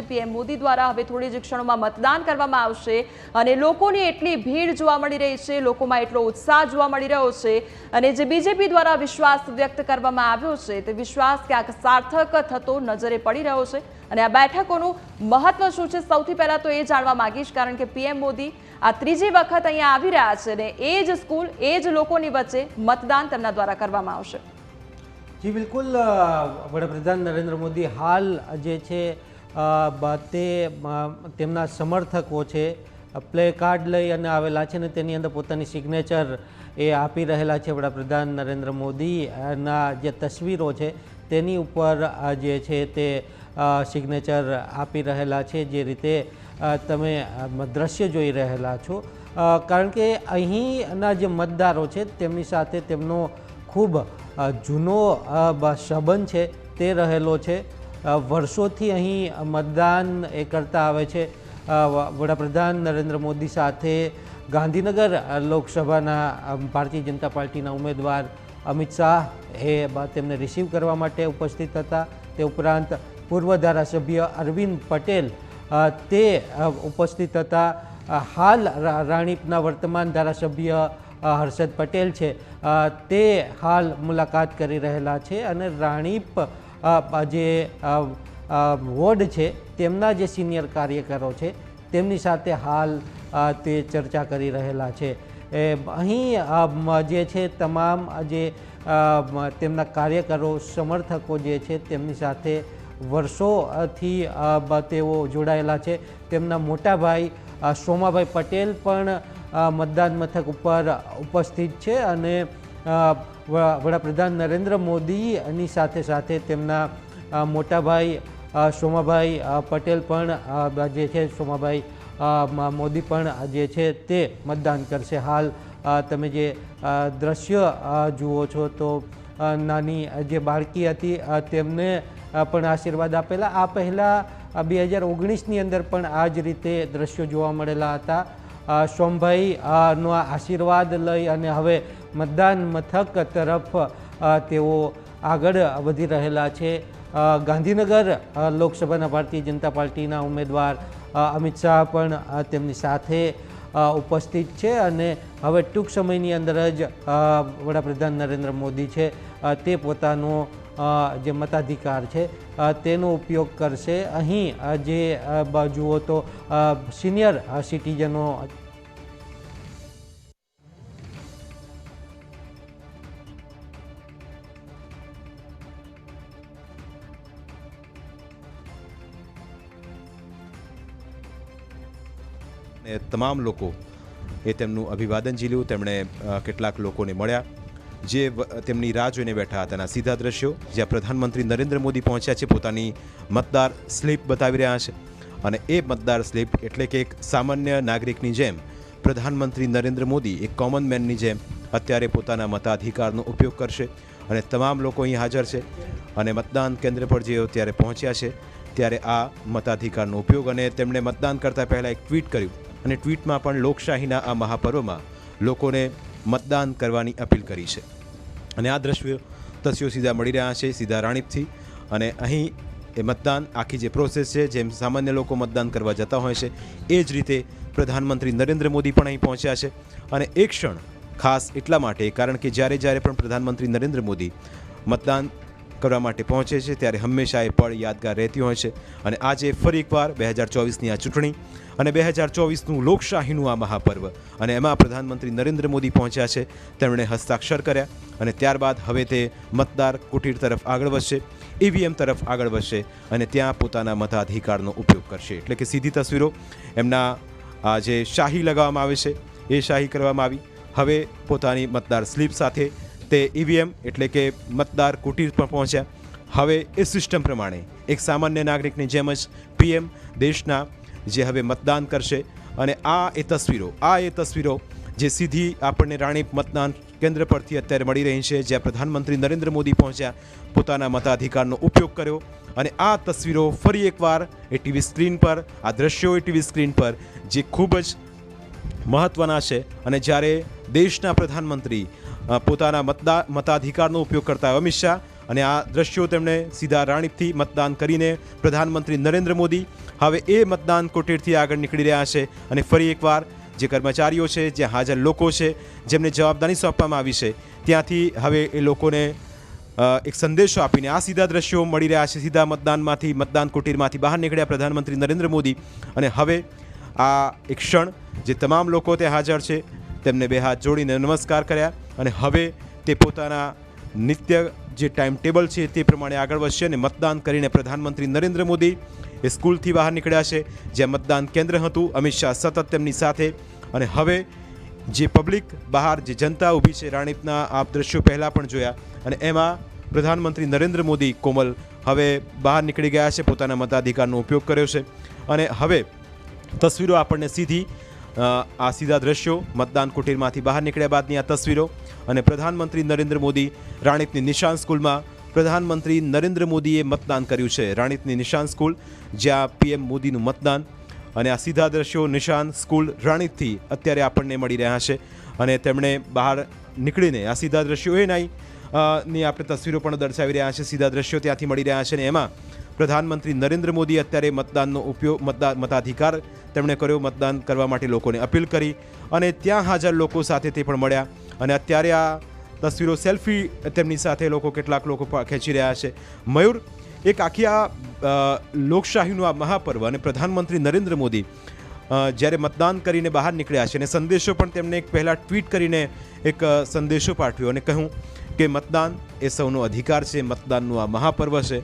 છે પીએમ મોદી દ્વારા હવે થોડી જ ક્ષણોમાં મતદાન કરવામાં આવશે અને લોકોની એટલી ભીડ જોવા મળી રહી છે, લોકોમાં એટલો ઉત્સાહ જોવા મળી રહ્યો છે અને જે બીજેપી દ્વારા વિશ્વાસ વ્યક્ત કરવામાં આવ્યો છે તે વિશ્વાસ ક્યાંક સાર્થક થતો નજરે પડી રહ્યો છે અને આ બેઠકોનું મહત્વ શું છે સૌથી પહેલા તો એ જાણવા માગીશ કારણ કે પીએમ મોદી આ ત્રીજી વખત અહીંયા આવી રહ્યા છે અને એ જ સ્કૂલ, એ જ લોકોની વચ્ચે મતદાન તેમના દ્વારા કરવામાં આવશે. જી, બિલકુલ વડાપ્રધાન નરેન્દ્ર મોદી હાલ જે છે તે તેમના સમર્થકો છે. પ્લે કાર્ડ લઈ અને આવેલા છે ને તેની અંદર પોતાની સિગ્નેચર એ આપી રહેલા છે વડાપ્રધાન નરેન્દ્ર મોદીના જે તસવીરો છે તેની ઉપર જે છે તે સિગ્નેચર આપી રહેલા છે. જે રીતે તમે દ્રશ્ય જોઈ રહેલા છો. કારણ કે અહીંના જે મતદારો છે તેમની સાથે તેમનો ખૂબ જૂનો સંબંધ છે તે રહેલો છે. વર્ષોથી અહીં મતદાન એ કરતા આવે છે. વડાપ્રધાન નરેન્દ્ર મોદી સાથે ગાંધીનગર લોકસભાના ભારતીય જનતા પાર્ટીના ઉમેદવાર અમિત શાહ એ તેમને રિસીવ કરવા માટે ઉપસ્થિત હતા. તે ઉપરાંત પૂર્વ ધારાસભ્ય અરવિંદ પટેલ તે ઉપસ્થિત હતા. હાલ રાણીપના વર્તમાન ધારાસભ્ય હર્ષદ પટેલ છે. તે હાલ મુલાકાત કરી રહેલા છે અને રાણીપ જે વોર્ડ છે, તેમના જે સિનિયર કાર્યકરો છે, તેમની સાથે હાલ તે ચર્ચા કરી રહેલા છે. અહીં જે છે, તમામ જે તેમના કાર્યકરો, સમર્થકો જે છે, તેમની સાથે વર્ષોથી તેઓ જોડાયેલા છે. તેમના મોટા ભાઈ સોમાભાઈ પટેલ પણ મતદાન મથક ઉપર ઉપસ્થિત છે અને વડાપ્રધાન નરેન્દ્ર મોદીની સાથે સાથે તેમના અ, મોટા ભાઈ અ, સોમાભાઈ પટેલ પણ જે છે સોમાભાઈ મોદી પણ જે છે તે મતદાન કરશે. હાલ તમે જે દ્રશ્ય જુઓ છો તો નાની જે બાળકી હતી તેમને પણ આશીર્વાદ આપેલા. આ પહેલાં બે હજાર ઓગણીસની અંદર પણ આ જ રીતે દ્રશ્યો જોવા મળેલા હતા. સોમભાઈ નો આશીર્વાદ લઈ અને હવે મતદાન મથક તરફ તેઓ આગળ વધી રહેલા છે. ગાંધીનગર લોકસભાના ભારતીય જનતા પાર્ટીના ઉમેદવાર અમિત શાહ પણ તેમની સાથે ઉપસ્થિત છે અને હવે ટૂંક સમયની અંદર જ વડાપ્રધાન નરેન્દ્ર મોદી છે. તે પોતાનો જે મતાધિકાર છે તેનો ઉપયોગ કરશે. અહીં જે બાજુઓ તો સિનિયર સિટીઝનો ને તમામ લોકો એ તેમનું અભિવાદન ઝીલ્યું. તેમણે કેટલાક લોકોને મળ્યા, જે તેમની રાહ જોઈને બેઠા હતા. સીધા દ્રશ્યો જ્યાં પ્રધાનમંત્રી નરેન્દ્ર મોદી પહોંચ્યા છે, પોતાની મતદાર સ્લીપ બતાવી રહ્યા છે. અને એ મતદાર સ્લીપ એટલે કે એક સામાન્ય નાગરિકની જેમ પ્રધાનમંત્રી નરેન્દ્ર મોદી, એક કોમન મેનની જેમ અત્યારે પોતાના મતાધિકારનો ઉપયોગ કરશે. અને તમામ લોકો અહીં હાજર છે. અને મતદાન કેન્દ્ર પર જે ત્યારે પહોંચ્યા છે, ત્યારે આ મતાધિકારનો ઉપયોગ અને તેમણે મતદાન કરતાં પહેલાં એક ટ્વીટ કર્યું. અને ટ્વીટમાં પણ લોકશાહીના આ મહાપર્વમાં લોકોને મતદાન કરવાની અપીલ કરી છે. અને આ દ્રશ્યો તસ્યો સીધા મળી રહ્યા છે, સીધા રાણીપથી. અને અહીં એ મતદાન આખી જે પ્રોસેસ છે, જેમ સામાન્ય લોકો મતદાન કરવા જતા હોય છે, એ જ રીતે પ્રધાનમંત્રી નરેન્દ્ર મોદી પણ અહીં પહોંચ્યા છે. અને એક ક્ષણ ખાસ એટલા માટે, કારણ કે જ્યારે જ્યારે પણ પ્રધાનમંત્રી નરેન્દ્ર મોદી મતદાન કરવા માટે પહોંચે છે, ત્યારે હંમેશા એ પળ યાદગાર રહેતી હોય છે. અને આજે ફરી એકવાર બે હજાર ચોવીસની આ ચૂંટણી અને બે હજાર ચોવીસનું લોકશાહીનું આ મહાપર્વ. અને એમાં પ્રધાનમંત્રી નરેન્દ્ર મોદી પહોંચ્યા છે, તેમણે હસ્તાક્ષર કર્યા અને ત્યારબાદ હવે તે મતદાર કુટીર તરફ આગળ વધશે ઈવીએમ તરફ આગળ વધશે અને ત્યાં પોતાના મતાધિકારનો ઉપયોગ કરશે. એટલે કે સીધી તસવીરો એમના આ જે શાહી લગાવવામાં આવે છે, એ શાહી કરવામાં આવી. હવે પોતાની મતદાર સ્લીપ સાથે તે ઈવીએમ એટલે કે મતદાર કુટીર પર પહોંચ્યા. હવે એ સિસ્ટમ પ્રમાણે એક સામાન્ય નાગરિકની જેમ જ પીએમ દેશના જે હવે મતદાન કરશે અને આ એ તસવીરો, આ એ તસવીરો જે સીધી આપણને રાણીપ મતદાન કેન્દ્ર પરથી અત્યારે મળી રહી છે, જ્યાં પ્રધાનમંત્રી નરેન્દ્ર મોદી પહોંચ્યા, પોતાના મતાધિકારનો ઉપયોગ કર્યો અને આ તસવીરો ફરી એકવાર એ ટીવી સ્ક્રીન પર, આ દ્રશ્યો એ ટીવી સ્ક્રીન પર જે ખૂબ જ મહત્ત્વના છે અને જ્યારે દેશના પ્રધાનમંત્રી પોતાના મતદા, મતાધિકારનો ઉપયોગ કરતા અમિત શાહ. અને આ દ્રશ્યો તેમણે સીધા રાણીપથી મતદાન કરીને પ્રધાનમંત્રી નરેન્દ્ર મોદી હવે એ મતદાન કોટેડથી આગળ નીકળી રહ્યા છે. અને ફરી એકવાર જે કર્મચારીઓ છે જ્યાં હાજર લોકો છે, જેમને જવાબદારી સોંપવામાં આવી છે, ત્યાંથી હવે એ લોકોને એક સંદેશો આપીને આ સીધા દ્રશ્યો મળી રહ્યા છે. સીધા મતદાનમાંથી, મતદાન કુટીરમાંથી બહાર નીકળ્યા પ્રધાનમંત્રી નરેન્દ્ર મોદી. અને હવે આ એક ક્ષણ જે તમામ લોકો ત્યાં હાજર છે તેમને બે હાથ જોડીને નમસ્કાર કર્યા અને હવે તે પોતાના નિત્ય જે ટાઈમ ટેબલ છે તે પ્રમાણે આગળ વધશે અને મતદાન કરીને પ્રધાનમંત્રી નરેન્દ્ર મોદી એ સ્કૂલથી બહાર નીકળ્યા છે, જ્યાં મતદાન કેન્દ્ર હતું. અમિત શાહ સતત તેમની સાથે અને હવે જે પબ્લિક બહાર, જે જનતા ઊભી છે, રાણીપના આપ દ્રશ્યો પહેલાં પણ જોયા અને એમાં પ્રધાનમંત્રી નરેન્દ્ર મોદી કોમલ હવે બહાર નીકળી ગયા છે, પોતાના મતાધિકારનો ઉપયોગ કર્યો છે. અને હવે તસવીરો આપણને સીધી આ સીધા દ્રશ્યો, મતદાન કુટીરમાંથી બહાર નીકળ્યા બાદની આ તસવીરો અને પ્રધાનમંત્રી નરેન્દ્ર મોદી રાણીપની નિશાન સ્કૂલમાં પ્રધાનમંત્રી નરેન્દ્ર મોદીએ મતદાન કર્યું છે. રાણીપની નિશાન સ્કૂલ, જ્યાં પીએમ મોદીનું મતદાન અને આ સીધા દ્રશ્યો નિશાન સ્કૂલ રાણીપથી અત્યારે આપણને મળી રહ્યા છે અને તેમણે બહાર નીકળીને આ સીધા દ્રશ્યો એ નહીં ની આપણે તસવીરો પણ દર્શાવી રહ્યા છે. સીધા દ્રશ્યો ત્યાંથી મળી રહ્યા છે અને એમાં પ્રધાનમંત્રી નરેન્દ્ર મોદી અત્યારે મતદાનનો ઉપયોગ મતદાન મતાધિકાર તેમણે કર્યો, મતદાન કરવા માટે લોકોને અપીલ કરી અને ત્યાં હાજર લોકો સાથે તે પણ મળ્યા અને અત્યારે આ તસવીરો સેલ્ફી તેમની સાથે લોકો કેટલાક લોકો ખેંચી રહ્યા છે. મયુર, એક આખી આ લોકશાહીનું આ મહાપર્વ અને પ્રધાનમંત્રી નરેન્દ્ર મોદી જ્યારે મતદાન કરીને બહાર નીકળ્યા છે અને સંદેશો પણ તેમણે એક પહેલાં ટ્વીટ કરીને એક સંદેશો પાઠવ્યો અને કહ્યું કે મતદાન એ સૌનો અધિકાર છે, મતદાનનું આ મહાપર્વ છે.